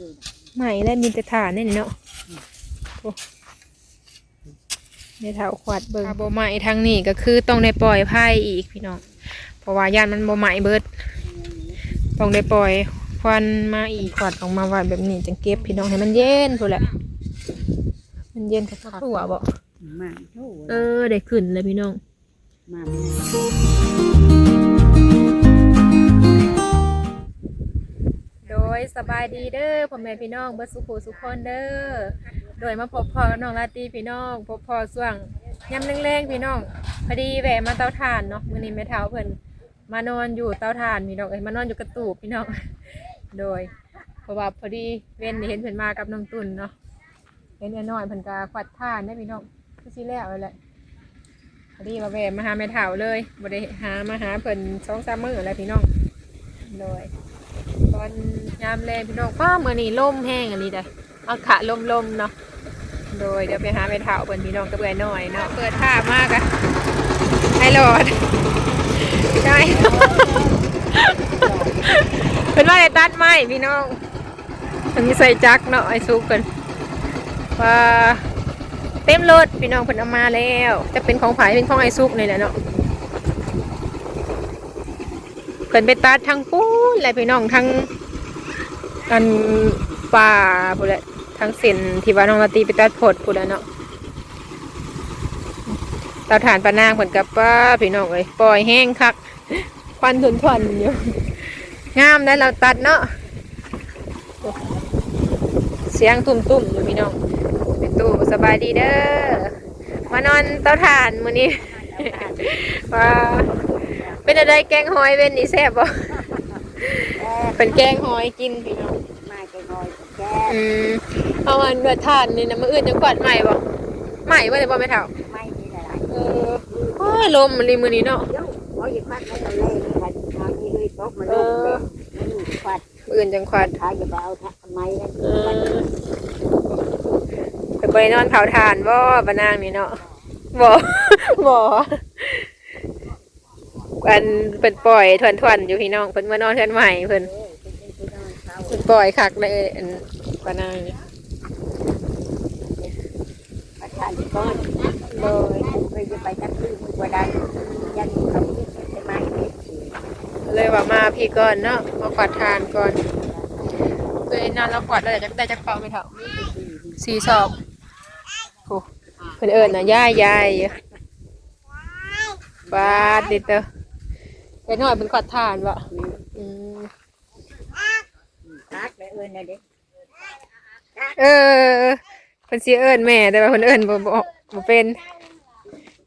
เลยใหม่และมีแต่ฐานนี่เนาะโอ้ในเท้าขวัดเบิ่งถ้าบ่ใหม่ทางนี้ก็คือต้องได้ปล่อยไผ่อีกพี่น้อง เพราะว่าย่านมันบ่ใหม่เบิด ต้องได้ปล่อยควันมาอีกขวัดออกมาไว้แบบนี้จังเก็บพี่น้องให้มันเย็นพุ่นแหละ มันเย็นกับขัวบ่มาโถ่เออได้ขึ้นเลยพี่น้องมา ยสบายดีเด้อพ่อแม่พี่น้องเบิดสุขสุขคนเด้อโดยมาพบพ่อกับน้องลาตีพี่น้องพบพ่อส่วงยำแรงๆพี่น้องพอดีแวะมาเตาถ่านเนาะมื้อนี้แม่เท้าเพิ่นมานอนอยู่เตาถ่านพี่น้องเอ้ยมานอนอยู่กระตูบพี่น้อง โดยเพราะว่าพอดีเว้นเห็นเพิ่นมากับน้องตุ่นเนาะเห็นน้อยเพิ่นก็ควัดถ่านได้พี่น้องคือสิแล้วนั่นแหละพอดีมาแวะมาหาแม่เท้าเลยบ่ได้หามาหาเพิ่น2-3มื้อแล้วพี่น้องโดย ตอนยามแรงพี่น้องป้าเมื่อนี้ล่มแห้งอันนี้ได้อากาศลมๆเนาะโดยเดี๋ยวไปหาไปเถาเปิ่นพี่น้องก็เบื่อหน่อยเนาะเปิดท่ามากอะไอ้หลอดใช่เป็นว่าไอ้ตัดไม้พี่น้องมันมีใส่จักรเนาะไอ้ซุกกันว่าเต็มรถพี่น้องเพิ่นเอามาแล้วจะเป็นของไผ่เป็นของไอ้ซุกนี่แหละเนาะ เพิ่นไปตัดทั้งปูนและพี่น้องทั้งอันป่าพูดแหละทั้งเส้นที่ว่าน้องลาตีไปตัดผดพูดแล้วเนาะเตาถ่านปานางเพิ่นกับป้าพี่น้องเอ้ยปล่อยแห้งคักควันทนทวนๆอยู่งามนะเราตัดเนาะเสียงตุ่มๆอยู่พี่น้องเป็นตู้สบายดีเด้อมานอนเตาถ่านมื้อนี้ว่า เป็นอะไรแกงหอยเป็นนี่แซ่บบ่เป็นแกงหอยกินพี่น้องมาแกงอยแกอืมเอาอันเดือดทานนี่นะมื้ออื่นจะกวาดใหม่บ่ใหม่บ่ได้บ่แม่เฒ่าไม่มีอะไรเออโอ้ยลมมันรีมื้อนี้เนาะเดี๋ยวเขาหยิบมาให้เราเล่นกันทางนี้เลยตกมาลงเลยมันขวัดมื้ออื่นจังกวาดขาอย่าไปเอาทำไมนะเออไปบ่ได้นอนเผาถ่านบ่บะนางนี่เนาะบ่บ่ อันเพิ่นปล่อยทวนๆอยู่พี่น้องเพิ่นมานอนเทือนใหม่เพิ่นเพิ่นปล่อยคักเลยอันบะนางนี่ประธานก้อนโดยเคยจะไปตัดตื้อมือว่าได้ยันเขาใช่ไหมเลยว่ามาพี่ก่อนเนาะมาขวัดทานก่อนเลยนานเราขวัดแล้วจะได้จักเป่าไม่เท่าสี่สอบโอ้เพิ่นเอิญนะย่ายยายอยู่บาดดิเตอร์ ไปหน่อยเป็นขวัดทานวะอืมตักเลยเอิญนะเด็กเออเพิ่นสิเอิญแม่แต่ว่าเพิ่นเอิญบ่บ่บ่เป็น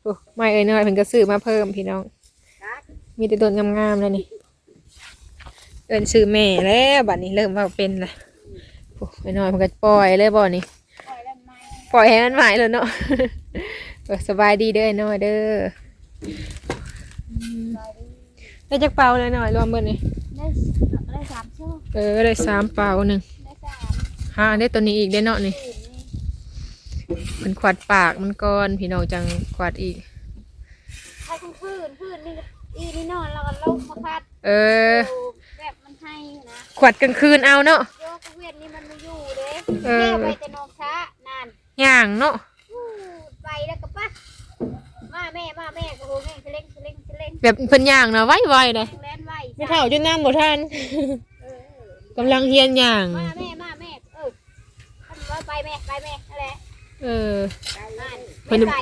โอ้ไม่เอิญน้อยเพิ่นก็ซื้อมาเพิ่มพี่น้อง มีแต่ต้นงามๆแล้วนี่ เอินซื้อแม่แล้วบัดนี้เริ่มว่าเป็นละโอ้ไปหน่อยมันก็ปล่อยเลยบ่นี่ปล่อยให้มันหมายเลยเนาะสบายดีเด้อน้อยเด้อ ได้จักเป่าเลยหน่อยรวมเบิดนี่ได้ได้สามชั่วเออได้สามเป่าหนึ่งได้สามห้าได้ตัวนี้อีกได้เนาะนี่ตื่นนี่มันขวัดปากมันก่อนพี่น้องจังขวัดอีก ใครคุณพื้นพื้นนี่อีนี่นอนแล้วก็ลงมาพัดเออดูแบบมันให้นะขวัดกลางคืนเอาเนาะ โยกเวียนนี่มันไม่อยู่เด้เออ แม่ไปแต่นอนช้านานย่างเนาะ อู้ไปแล้วก็ปะ มาแม่มาแม่ก็โหแม่งเล่งเล่งเล่งแบบเพิ่นย่างเนาะไวๆเลยแล่นไหวไม่เท่าจนน้ำบ่ทันเออเออกำลังเฮียนย่าง มาแม่มาแม่เออท่านว่าไปแม่ไปแม่นั่นแหละเออ นั่นเพิ่เม่นนไป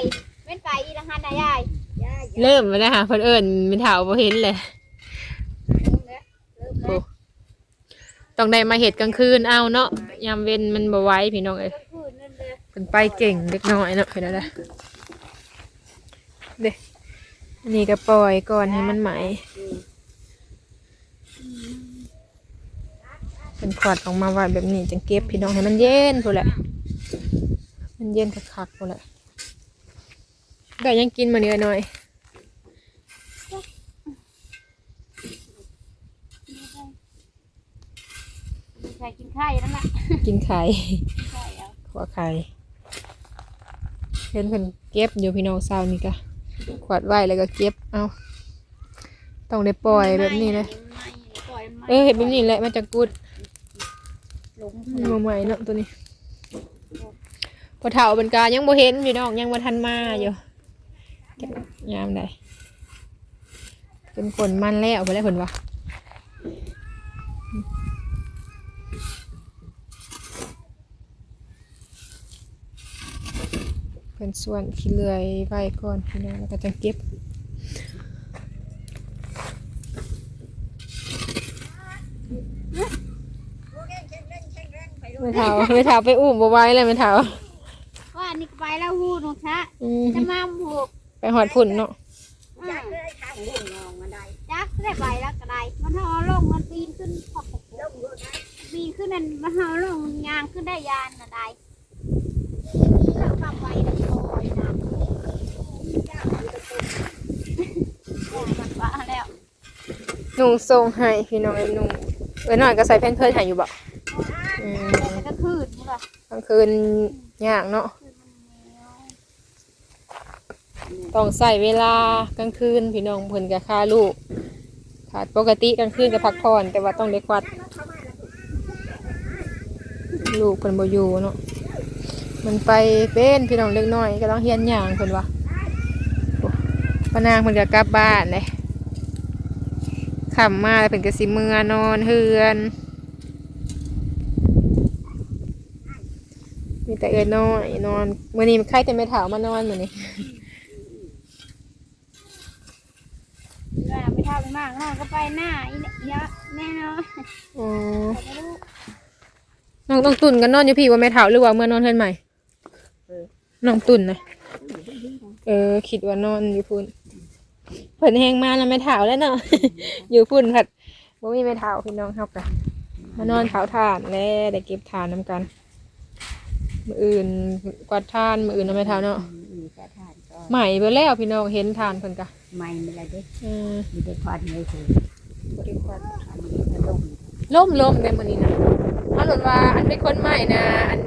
เม่นไปอีละหันนายายย่าเริ่มมาแล้วค่ะเพิ่นเอิญเป็นเถาบ่เห็นเลยเริ่มแล้วเริ่มโอ้แล้วต้องได้มาเห็ดกลางคืนเอาเนาะยามเว้นมันบ่ไหว้พี่น้องเอ้ยกลางคืนนั่นเลยเพิ่นไปเก่งเล็กน้อยเนาะเห็นแล้วเด้อ เด้อันนี้ก็ปล่อยก่อนให้มันไหมเป็นขวดออกมาไว้แบบนี้จังเก็บพี่น้องให้มันเย็นพู้นแหละ มันเย็นคักๆพู้นแหละได้ยังกินมาเนื้อหน่อยใส่กินข้าวนั่นแหละกินไข่ใช่เอาขวไข่เห็นเพิ่นเก็บอยู่พี่น้องสาวนี่ก็ ขวดไว้แล้วก็เก็บเอาต้องได้ปล่อยแบบนี้เลยปล่อยมันเออเห็นแบบนี้แหละมันจะกุดหลุมมาใหม่เนาะตัวนี้พอเฒ่าเป็นกายังบ่เห็นพี่น้องยังบ่ทันมาอยู่จักยามใดเป็นฝนมันแล้วไปแล้วเพิ่นว่า เป็นส่วนขี้เลื่อยไว้ก่อนพี่น้องแล้วก็จะเก็บไม่เท้าไม่เท้าไปอุ้มบ่ไหว้เลยไม่เท้าว่านี่ก็ไปแล้วฮู้น้องชะอืมจะมาผูกไปหอดพุ่นเนาะอืมจักเลยทางเรื่องนองมาได้จักได้ไปแล้วก็ได้มันเฮาลงมันปีนขึ้นพอกลงอยู่นะปีนขึ้นนั่นมันเฮาลงยางขึ้นได้ยานน่ะได้ เราทำไว้แล้วโอ้ยนะมันว่าแล้วนุ่งทรงให้พี่น้องไอ้นุ่งเอ้ยหน่อยก็ใส่แพนเพิร์ดให้อยู่บ่อืมแล้วก็คืนนี่ล่ะกลางคืนยากเนาะต้องใส่เวลากลางคืนพี่น้องเพิ่นก็ค่าลูกขาดปกติกลางคืนก็พักผ่อนแต่ว่าต้องได้ควัด ลูกเพิ่นบ่อยู่เนาะ มันไปเป็นพี่น้องเล็กน้อยก็ต้องเฮียนหย่างเพิ่นว่าโอ้ปานางเพิ่นก็กลับบ้านเลยขำมาแล้วเพิ่นก็สิเมื่อนอนเฮือนมีแต่เอินน้อยนอนมื้อนี้ใครแต่ไม่ถาวมานอนมื้อนี้เวลาไม่เท่าไปมากน้องก็ไปหน้าอีเนี่ยเยอะแน่นอนอ๋อแต่ไม่รู้น้องต้องตุ่นกันนอนอยู่พี่ว่าแม่ถาวหรือว่าเมื่อนอนเฮือนใหม่ น้องตุ่นนะเออคิดว่านอนอยู่พุ่นเพิ่นแฮงมาแล้วแม่ถาวแล้วเนาะ อยู่พุ่นผัดบ่มีแม่ถาวพี่น้องเฮากะมานอนเผาถ่านแล้วได้เก็บถ่านนํกัน มื้ออื่นกวาดถ่านมื้ออื่นเนาะแม่ถาวเนาะมีแต่ทานก็ใหม่เบิดแล้วพี่น้องเห็นถ่านเพิ่นกะไม่ไม่ได้เด้เออมีแต่ควันเลยคือบ่ได้ควัดอันนี้ก็ลงล่มลมในมือนี้นะ ถ้าหลุดว่าอันเป็นคนใหม่นะอัน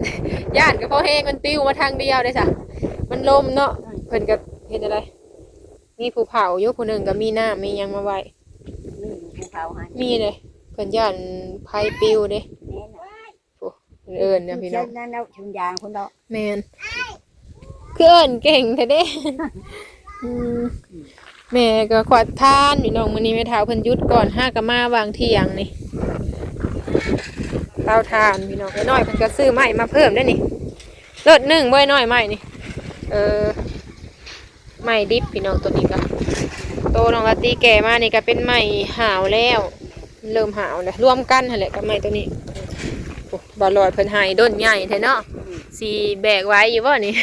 ย่านกับพ่อแห้งมันปิ้วมาทางเดียวเลยจ้ะมันลมเนาะเพิ่นก็เห็นอะไร มีภูเผาอยู่ผู้หนึ่งก็มีน้ำมีหยังมาไว้นี่ภูเขาหามีเลยเพิ่นย่านไผปิ้วเด้แน่นอนโอ้เพิ่นเอิ้นเนี่ยพี่น้องนั่นเอาชุนยางคนเราแมนคือเอิ้นเก่งแท้เด้อืมแม่ก็ขวัดทานพี่น้องมื้อนี้แม่เฒ่าเพิ่นหยุดก่อนห้ากะมาวางเที่ยงนี่เตาทานพี่น้องไอ้น้อยเพิ่นก็ซื้อไม้มาเพิ่มได้อนี่รถหนึ่งบ่ไอ้น้อยไม้นี่ เออไม้ดิบพี่น้องตัวนี้ก็โตน้องอาตีแก่มานี่ก็เป็นไม้หาวแล้ว เริ่มหาวแล้วรวมกันหั่นแหละกับไม้ตัวนี้โอ้บ่ลอยเพิ่นให้ด้นใหญ่แท้เนาะสิแบกไว้อยู่บ่นี่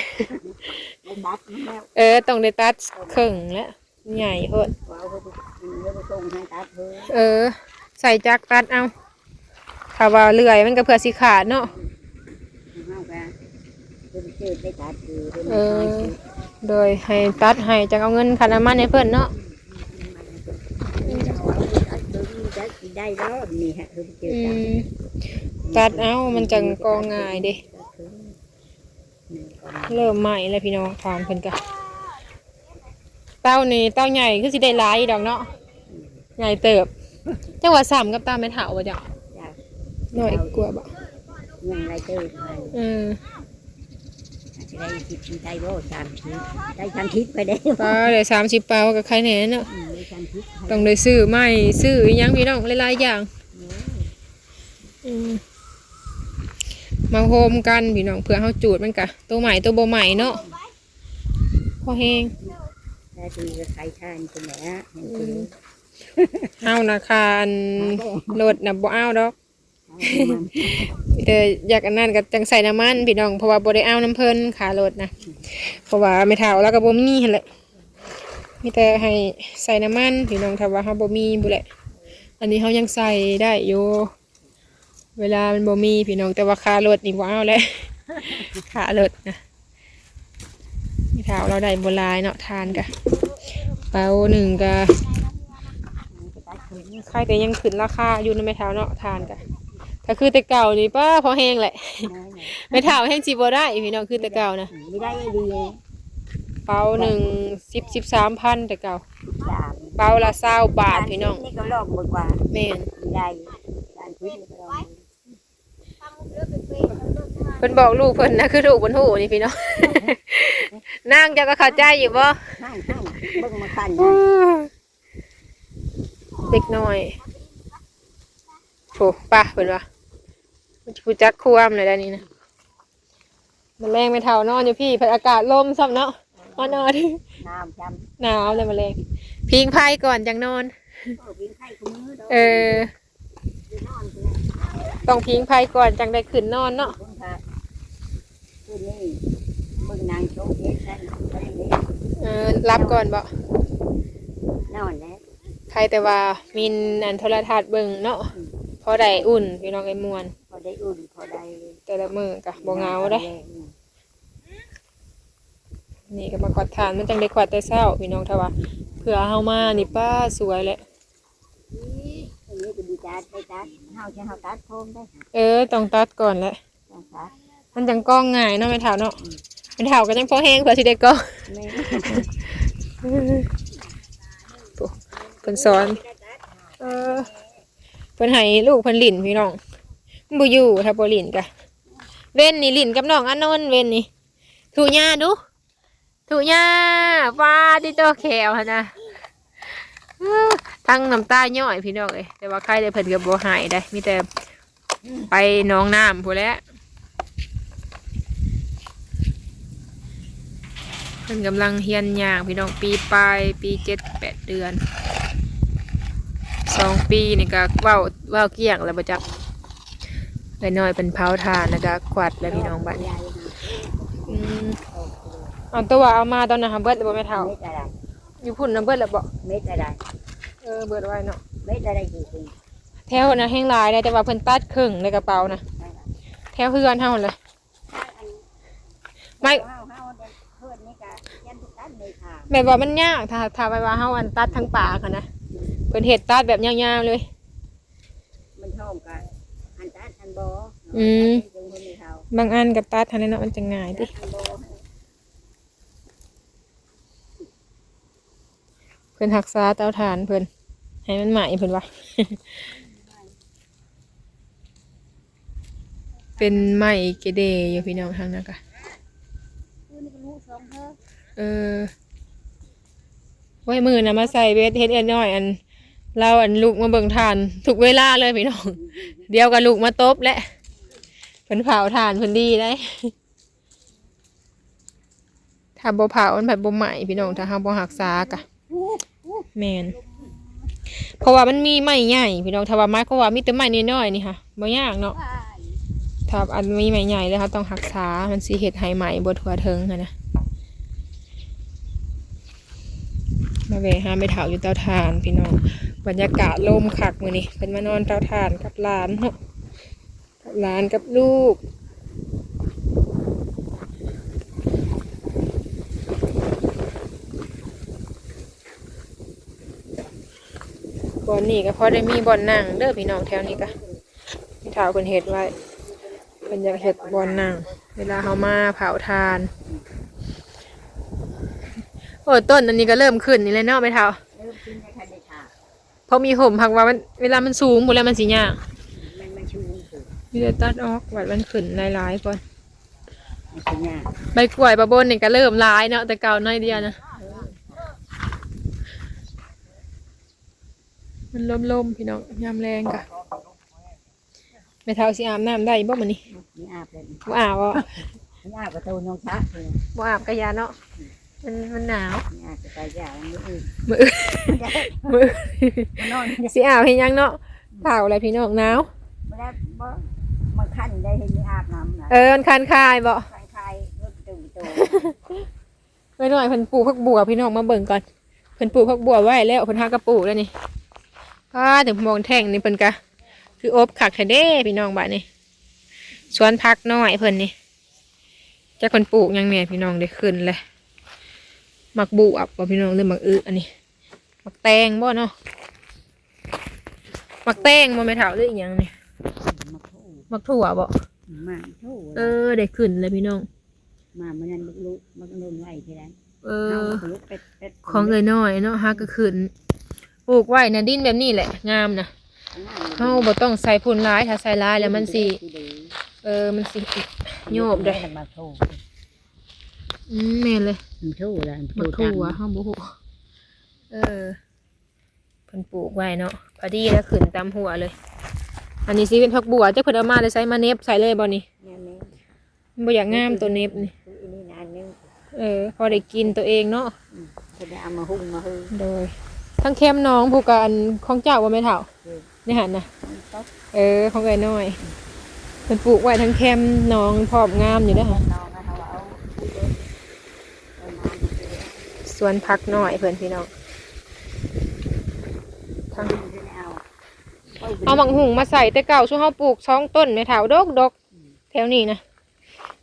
ได้ดัดมันแล้วเออต้องได้ตัดครึ่งแล้วใหญ่โพดเอาไปเดี๋ยวไปส่งให้ตัดเพิ่นเออใส่จักรตัดเอา ถ้าว่าเลื่อยมันก็เพื่อสิขาดเนาะเอาไปเพิ่นเจอไปตัดคือเพิ่นเออโดยให้ตัดให้จังเอาเงินค่าน้ำมันให้เพิ่นเนาะได้แล้วนี่ฮะเพิ่นเจออืตัดมตัดเอามันจังกองง่ายเด้เริ่มใหม่แล้วพี่น้องทานเพิ่นก็เต้านี่เต้าใหญ่คือสิได้หลายดอกเนาะใหญ่เติบจังหวัดสามกับตาแม่เฒ่าบ่จ้ะ จ้ะน้อยกว่าบ่ยังไรเจอไปเออจะได้คิดได้บ่สามทิศได้สามทิศไปได้ปลาได้30ปลาก็ใครแหน่เนาะอืมได้สามทิศต้องได้ซื้อไม้ซื้ออิหยังพี่น้องหลายๆอย่างอืมมาโฮมกันพี่น้องเพื่อเฮาจูดมันกะตัวใหม่ตัวบ่ใหม่เนาะพอแฮงได้ทีก็ใครทานคนไหนฮะเห็นคือเฮานะคานรถน่ะบ่เอาดอกเอามัน แต่อยากอันนั้นก็จังใส่น้ำมันพี่น้องเพราะว่าบ่ได้เอาน้ำเพิ่นขารถนะเพราะว่าไม่เท่าแล้วก็บ่มีหั่นแหละมีแต่ให้ใส่น้ำมันพี่น้องถ้าว่าเฮาบ่มีบ่แหละ อันนี้เฮายังใส่ได้อยู่เวลามันบ่มีพี่น้องแต่ว่าค่ารถนี่บ่เอาแล้วค่ารถนะไม่เท่าเราได้บ่หลายเนาะทานกะเปาหนึ่งกะใครแต่ยังขึ้นราคาอยู่นะไม่เท่าเนาะทานกะ ถ้าคือแต่เก่านี่ป้าพอแห้งแหละ ไม่เท่าแห้งจีบ่ได้พี่น้องคือแต่เก่านะไม่ได้ดีเลยเปาหนึ่งสิบสิบสามพันแต่เก่าสามเปาละเศร้าบาทพี่น้องนี่ก็ลอกหมดกว่าแม่นได้สามทิศนี่ก็ลอกเพิ่นบอกลูกเพิ่นนะคือลูกบนหูนี่พี่น้องนางเจะก็เข้าใจอยู่บ่ให้ให้เบิ่งมาคันเด็กน้อยโถป่ะเพิ่นว่า มันสิรู้จักความเลยด้านนี้นะมันแรงไม่เท่านอนอยู่พี่เพิ่นอากาศลมซ้ำเนาะมานอนน้ำจำหนาวเลยมาแรงพิงไพ่ก่อนจังนอน เออวิ่งไข่ของมือดอกเออนอนเลยต้องพิงไพ่ก่อนจังได้ขึ้นนอนเนาะคุณค่ะคืนนี้เบิ่งนางโชว์เย็นแค่นี้เออรับก่อนบ่นอนแล้วใครแต่ว่ามินอันโทรทัศน์เบิ่งเนาะพอได้อุ่นพี่น้องไอ้มวนพอ ได้อุ่นพอได้แต่ละมือกะบ่เหงาเด้นี่ก็มากวาดทานมันจังได้กวาดแต่เช้าพี่น้องถ้าว่าเผื่อเฮามานี่ป้าสวยแหละนี่อันนี้ก็ดีจัดไปตัดเฮาจะเฮาตัดโคมได้ค่ะเออต้องตัดก่อนแหละต้องตัดมันจังก้องง่ายเนาะแม่ถาวเนาะแม่ถาวก็จังพอแห้งเผื่อสิได้ก้องไม่โอ้เพิ่นสอน เออเพิ่นให้ลูกเพิ่นหลินพี่น้อง บ่อยู่ถ้าบ่ลินกะเว้นนี่หลินกับน้องอานนท์เว้นนี่ถูหญ้าดูถูหญ้าฟ้าที่โตแขวหั่นนะทั้งน้ำตาย่อยพี่น้องเอ้ยแต่ว่าใครได้เพิ่นก็บ่หายได้มีแต่ไปน้องน้ำพู้นแหล้วเพิ่นกำลังเฮียนย่างพี่น้องปีปลายปีเจ็ดแปดเดือนสองปีนี่ก็เว้าเว้าเกลี้ยงแล้วบ่จัก ไอ้น้อยเป็นเผาทานแล้วก็กวาดแล้วพี่น้องบ้านนี้อืมเอาตัวเอามาตอนนั้นหาเบิดแล้วบ่แม่เฒ่าเม็ดอะไรอยู่พุ่นน่ะเบิดแล้วบ่เม็ดอะไรเออเบิดไว้เนาะเม็ดอะไรจริงแถวน่ะแห้งหลายได้แต่ว่าเพิ่นตัดครึ่งในกระเป๋านะแถวเฮือนเฮาเลยไม่เฮาเฮาเพื่อนนี่ก็ยันทุกตัดเลยค่ะแบบว่ามันยากถ้าถ้าไปว่าเฮาอันตัดทั้งปากอะนะเพิ่นเฮ็ดตัดแบบยาวๆเลย มันชอบกันอันตัดอัน บออืม ลงคนนี้เขาบางอันก็ตัดทันเนาะมันจะง่ายติอันบอเพิ่นรักษาเตาถ่านเพิ่นให้มันใหม่เพิ่นว่า เป็นไม้เกเดอยู่พี่น้องทางนั้นกะคือนี่ก็รู้สองเธอเออไว้มือนะมาใส่เวทเฮ็ดเอ็นน้อยอัน เราอันลูกมาเบิ่งทานทุกเวลาเลยพี่น้อง เดียวกับลูกมาตบแหละเพิ่นเผาทานเพิ่นดีได้ถ้าบ่เผามันแบบบ่ใหม่พี่น้องถ้าเฮาบ่รักษากะแม่นเพราะว่ามันมีไม้ใหญ่พี่น้องถ้าว่าไม้ก็ว่ามีแต่ไม้น้อยๆนี่ค่ะบ่ยากเนาะว่าถ้าอันมีใหม่ใหญ่เลยค่ะต้องรักษามันสีเห็ดไหใหม่บทั่วถึงค่ะนะ มาเวหาไม่เถาอยู่เตาถ่านพี่น้องบรรยากาศลมคักมือนี่เป็นมานอนเตาถ่านกับหลานเนาะกับหลานกับลูกบอนนี่ก็พอได้มีบอนนั่งเด้อพี่น้องแถวนี้ก็พี่ถาวคนเห็ดไว้เป็นอยากเห็ดบอนนั่งเวลาเขามาเผาทาน โอ้ต้นอันนี้ก็เริ่มขึ้นนี่เลยเนาะไม่เท่าเริ่มกินได้ทันได้ค่ะเพราะมีห่มพักว่ามันเวลามันสูงหมดแล้วมันสียากมันมันชูสูงมีแต่ตัดออกวัดมันขึ้นหลายๆก่อนมันเป็นยากใบกล้วยปลาบนนี่ก็เริ่มหลายเนาะแต่เก่าน้อยเดียวนะมันล่มๆพี่น้องยามแรงกะไม่เท่าสิอาบน้ำได้บ่มันนี่นี่อาบเลยบ่อาบบ่นี่อาบประตูนงชักเลยบ่อาบกะยาเนาะ มันมันหนาวนี่อาบจะไปยาวนี่อื่นมือมือมานอนสิอาบเฮ็ดหยังเนาะเผาอะไรพี่น้องหนาวไม่ได้บ่มันขั้นได้เห็นนี่อาบน้ำนะเออมันคันคายบ่คลายคลายรถตื่นตัวไว้หน่อยเพิ่นปลูกผักบัวพี่น้องมาเบิ่งก่อนเพิ่นปลูกผักบัวไว้แล้วเพิ่นหากระปลูกแล้วนี่ก็ถึงมองแท่งนี่เพิ่นก็คืออบขักแท้เด้พี่น้องบ้านนี่สวนผักน้อยเพิ่นนี่จักเพิ่นปลูกหยังแหน่พี่น้องได้ขึ้นเลย มักบุอับบ่พี่น้องหรือมักอึอันนี้มักแตงบ่เนาะมักแตงบ่แม่เฒ่าหรืออีหยังนี่มาโถมักถั่วบ่มาโถเออได้ขึ้นเลยพี่น้องมาเมื่อนั้นลูกมันโดนไหวทีนั้นเอเอาอลูกเป็ดเป็ดของเอ้ยน้อยเนาะฮักก็ขึ้นปลูกไว้นะดินแบบนี้แหละ งามนะเฮาบ่ต้องใส่พุ่นร้ายถ้าใส่ร้ายแล้วมันสิเอเออมันสิโยบได้มาโทรอืมแม่นเลย มันโทรแล้วมักถั่วห้องบุหเออเพิ่นปลูกไว้เนาะพอดีแล้วขึ้นตามหัวเลย อันนี้สิเป็นผักบัวเจ้าเพิ่นเอามาเลยใช้มาเน็บใส่เลยบ่นี่เนี่ยนี่มันบ่อยากงามตัวเน็บนี่คืออันนี้นานนึงเออ พอได้กินตัวเองเนาะจะได้เอามาหุ้มมาฮือโดย ทั้งเข้มน้องผู้การของเจ้าว่าไม่เท่าอืมนี่หันนะ ต๊อกเออ ของเอ้ยน้อยเพิ่นปลูกไว้ทั้งเข้มน้องพร้อมงามอยู่เด้อค่ะน้องเขาเอาเอามา สวนผักน้อยเพิ่นพี่น้องทั้งเอาเอาหมังหุงมาใส่แต่เก่าช่วงเฮาปลูกช่องต้นไม่เท่าดกดกแถวนี้นะ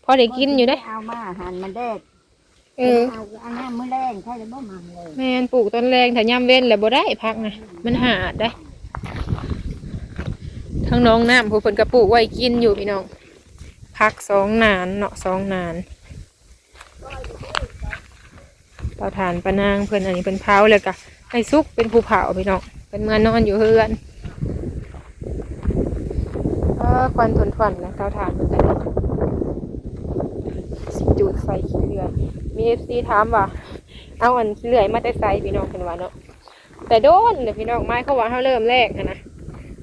พอได้กินอยู่ได้อเอามาหั่นมันแดดเออเอาอันนั้นมื้อแรงใช่แล้วบ่มันเลยแม่นปลูกต้นแรงถ้ายามเว้นแล้วบ่ได้พักนะมันหาดได้ทั้งน้องน้ำผู้เพิ่นก็ปลูกไว้กินอยู่พี่น้องพักสองนานเนาะสองนาน เตาถ่านปะนางเพิ่นอันนี้เพิ่นเผาแล้วก็ให้ซุกเป็นภูเผาพี่น้องเพิ่นมานอนอยู่เฮือนเออควันทนทวนนะเตาถ่านเพิ่นก็ได้สิจุดไฟขี้เรือยมี FC ถามว่าเอาอันเลื่อยมาแต่ไซพี่น้องเพิ่นว่าเนาะแต่โดนเดี๋ยวพี่น้องไม้เขาว่าเขาเริ่มแรกนะ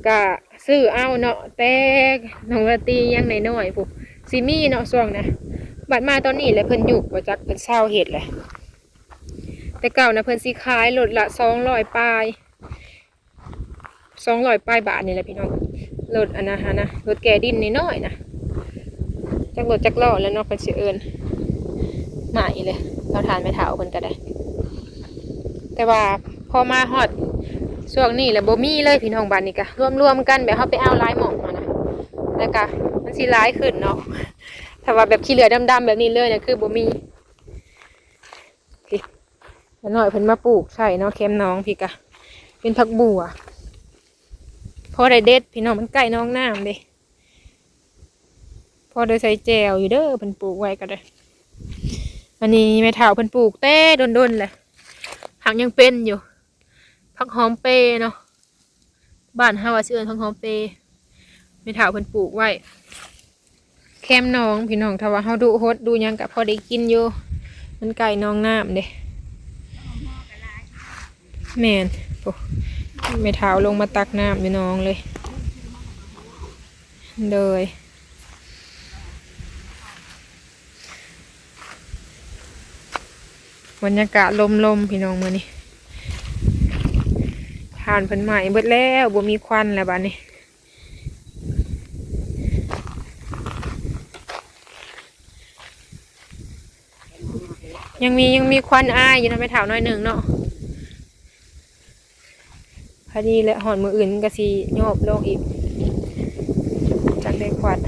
ก็ซื้อเอาเนาะแต่น้องละตียังในน้อยปุ๊ซิมีเนาะช่วงนะบัดมาตอนนี้แหละเพิ่นหยุกว่าจักเพิ่นเศร้าเห็ดแหละ แต่เก่านะเพิ่นสิขายรถละสองร้อยปลายสองร้อยปลายบาทนี่แหละพี่น้องรถอันนะฮะนะรถแกดินน้อยนะจักรถจักล้อแล้วเนาะเพิ่นสิเอิ้นใหม่เลยเราทานไม่เท่าคนก็ได้ แต่ว่าพอมาฮอดช่วงนี้แหละบ่มีเลยพี่น้องบ้านนี่ก็รวมๆกันแบบเฮาไปเอาลายหมองมานะแล้วก็มันสิหลายขึ้นเนาะถ้าว่าแบบขี้เหลือดำๆแบบนี้เลยเนี่ยคือบ่มีพี่ แล้วหน่อยเพิ่นมาปลูกใช่เนาะแคมน้องพี่กะ เป็นผักบัวพอได้เด็ดพี่น้องมันใกล้น้องน้ำเด้พอได้ใส่แจวอยู่เด้อเพิ่นปลูกไว้ก็ได้อันนี้แม่เฒ่าเพิ่นปลูกแต่ดนๆแหละผักยังเป็นอยู่ผักหอมเปย์เนาะบ้านเฮาว่าชื่อเอิ้นผักหอมเปย์แม่เฒ่าเพิ่นปลูกไว้แคมน้องพี่น้องถ้าว่าเฮาดูฮดดูยังก็พอได้กินอยู่มันไก่น้องน้ำเด้ แม่นโอ้แม่เฒ่าลงมาตักน้ำอยู่น้องเลยเลยบรรยากาศลมๆพี่น้องมือนี้ทานเพิ่นใหม่เบิดแล้วบ่มีควันแล้วบัดนี้ยังมียังมีควันอายอยู่นะไม่ถาวน้อยหนึ่งเนาะ พอดีแหละหอนมืออื่นก็สีโยบโลกอีก จากได้ควัน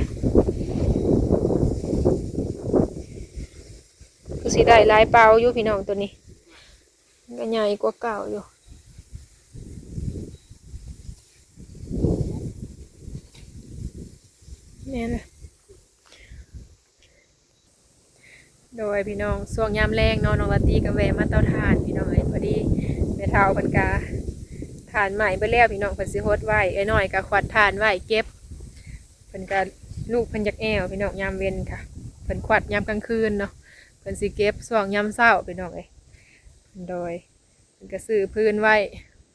ก็สีได้ลายเปล่าอยู่พี่น้องตัวนี้ก็ใหญ่กว่าเก่าอยู่เนี่ยนะโดยพี่น้องช่วงยามแรงนาะน้องลาตีกับแวมาเตาถ่านพี่น้องเอ้ยพอดีแม่เฒ่าเพิ่นกา ถ่านใหม่ไปแล้วพี่น้องเพิ่นสิฮดไว้ไอ้น้อยก็ขวัดถ่านไว้เก็บเพิ่นก็ลูกเพิ่นอยากแอวพี่น้องยามเว้นค่ะเพิ่นขวัดยามกลางคืนเนาะเพิ่นสิเก็บช่วงยามเช้าพี่น้องเอ้ยโดยเพิ่นก็ซื้อพื้นไว้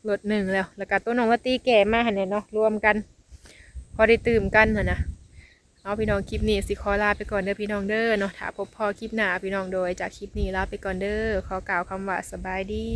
รถหนึ่งแล้ว แล้วก็ตัวน้องลาตีแก่มาหั่นแหละเนาะรวมกัน พอได้ตื่มกันหันนะเอาพี่น้องคลิปนี้สิขอลาไปก่อนเด้อพี่น้องเด้อเนาะถ้าพบพอคลิปหน้าพี่น้องโดยจากคลิปนี้ลาไปก่อนเด้อขอกล่าวคำว่าสบายดี